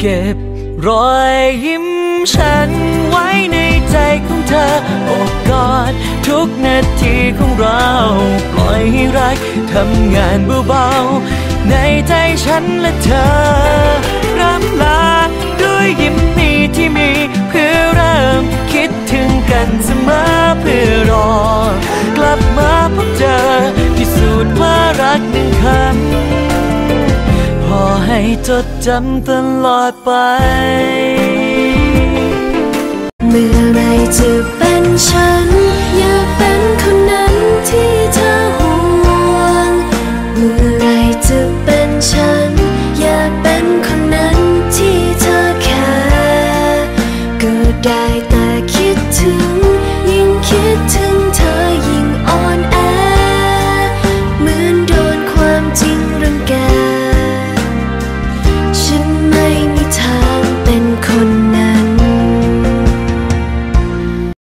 เก็บรอยยิ้มฉันไว้ในใจของเธอโอบกอดทุกนาทีของเรา ปล่อยให้รักทำงานเบาๆในใจฉันและเธอร่ำลาด้วยยิ้มนี้ที่มี เพื่อเริ่มคิดถึงกันเสมอ ให้จดจำตลอดไป เมื่อไรจะเป็นฉัน